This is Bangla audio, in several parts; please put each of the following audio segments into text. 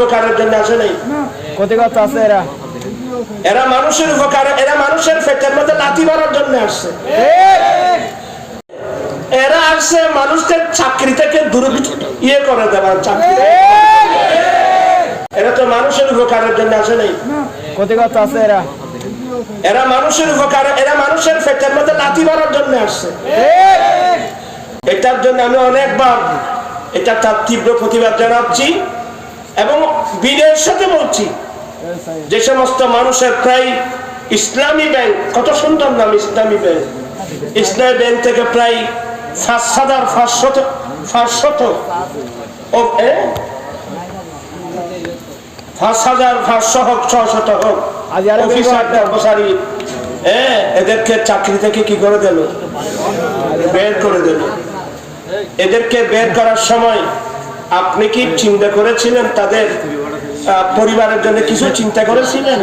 উপকারের জন্য আসে নাই। ক্ষতিগ্রস্ত আছে এরা? এরা মানুষের উপকার এরা মানুষের পেটের মধ্যে লাথি মারার জন্য আসছে। এরা আসছে মানুষকে চাকরি থেকে দূর ইয়ে করে দেওয়ার চাকরি। এরা তো মানুষের উপকারের জন্য আসে নাই। ক্ষতিগ্রস্ত আছে এরা? এরা মানুষের উপকার এরা মানুষের পেটের মধ্যে লাথি মারার জন্য আসছে। এটার জন্য আমি অনেকবার এটা তার তীব্র প্রতিবাদ জানাচ্ছি। এবং বিনয়ের সাথে বলছি যে সমস্ত মানুষের প্রায় ইসলামী ব্যাংক কত সুন্দর নাম ইসলামী ব্যাংক ইসলামী ব্যাংক থেকে প্রায় পাঁচ হাজার পাঁচশত পাঁচ হাজার পাঁচশো হোক ছশত হোক অফিসার কর্মচারী এদেরকে চাকরি থেকে কি করে দিল? বের করে দিল। এদেরকে বের করার সময় আপনি কি চিন্তা করেছিলেন তাদের পরিবারের জন্য কিছু চিন্তা করেছিলেন?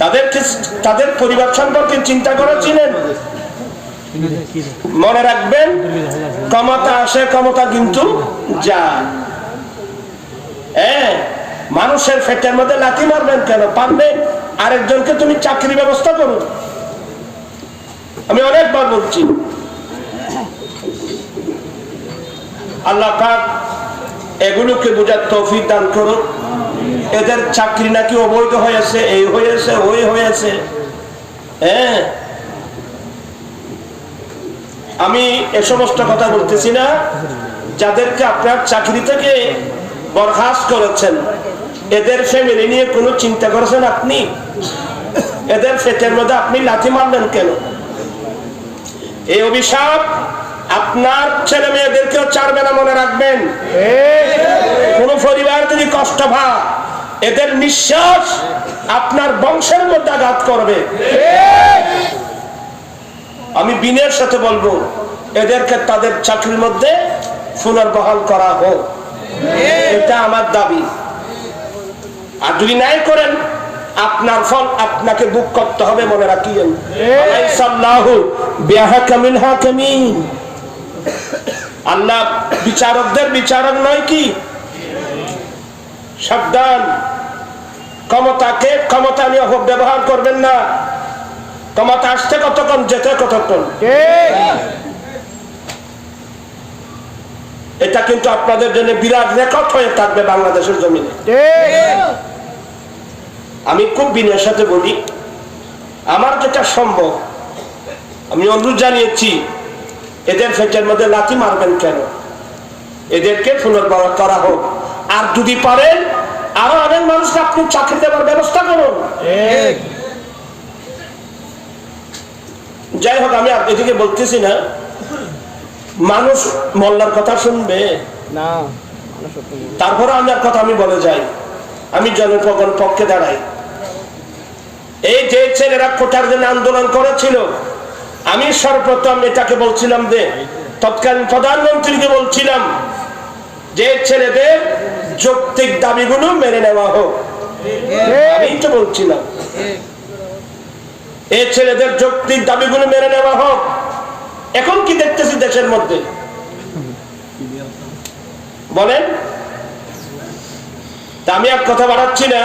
তাদের তাদের পরিবার সম্পর্কে চিন্তা করেছিলেন? মনে রাখবেন, ক্ষমতা আসে, ক্ষমতা কিন্তু যায়। হ্যাঁ মানুষের ফেটের মধ্যে লাথি মারবেন কেন? পারবে আরেকজনকে তুমি চাকরি ব্যবস্থা করো। আমি অনেকবার বলছি আল্লাহ পাক এগুলোকে বোঝার তৌফিক দান করুন। এদের চাকরি নাকি অবৈধ হয়েছে, এই হয়েছে, ওই হয়েছে। হ্যাঁ? আমি এ সমস্ত কথা বলতেছি না। যাদেরকে আপনার চাকরি থেকে বরখাস্ত করেছেন, এদের ফ্যামিলি নিয়ে কোনো চিন্তা করেছেন আপনি? এদের ফেটের মধ্যে আপনি লাথি মারলেন কেন? এই অভিশাপ আপনার ছেলে মেয়েদেরকেও চারবে না মনে রাখবেন। কোন পরিবার যদি কষ্ট ভা এদের নিঃশ্বাস আপনার বংশের মধ্যে আঘাত করবে। আমি বিনের সাথে বলব, এদেরকে তাদের চাকরির মধ্যে পুনর্বহাল করা হোক। এটা আমার দাবি। আর যদি নাই করেন, আপনার ফল আপনাকে বুক করতে হবে মনে রাখিয়েন। আলাইসাল্লাহু বিহাকামিল হাকিমিন। আল্লাহ বিচারকদের বিচারক নয় কি? সাবধান। ক্ষমতাকে ক্ষমতা নিয়ে ব্যবহার করবেন না। ক্ষমতা আসতে কতক্ষণ, যেতে কতক্ষণ? এটা কিন্তু আপনাদের জন্য বিরাট রেকর্ড হয়ে থাকবে বাংলাদেশের জমিনে। আমি খুব বিনয়ের সাথে বলি, আমার যেটা সম্ভব, আমি অনুরোধ জানিয়েছি এদের ফেটের মধ্যে লাথি মারবেন কেন? এদেরকে পুনর্বার করা হোক। আর যদি পারেন আরও অনেক মানুষকে আপনি চাকরি দেওয়ার ব্যবস্থা করুন। যাই হোক আমি এদিকে বলতেছি না। মানুষ মোল্লার কথা শুনবে। না। তারপরে আমার কথা আমি বলে যাই। আমি জনগণ পক্ষে দাঁড়াই। এই যে ছেলেরা কোটার জন্য আন্দোলন করেছিল আমি সর্বপ্রথম এটাকে বলছিলাম যে, তৎকালীন প্রধানমন্ত্রীকে বলছিলাম যে, ছেলেদের যৌক্তিক দাবিগুলো মেনে নেওয়া হোক। আমি তো বলছিলাম। ছেলেদের যৌক্তিক দাবিগুলো মেনে নেওয়া হোক। এখন কি দেখতেছি দেশের মধ্যে? বলেন। তা আমি আর কথা বাড়াচ্ছি না।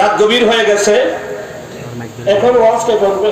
রাত গভীর হয়ে গেছে। এখন ওয়াজ কে করবে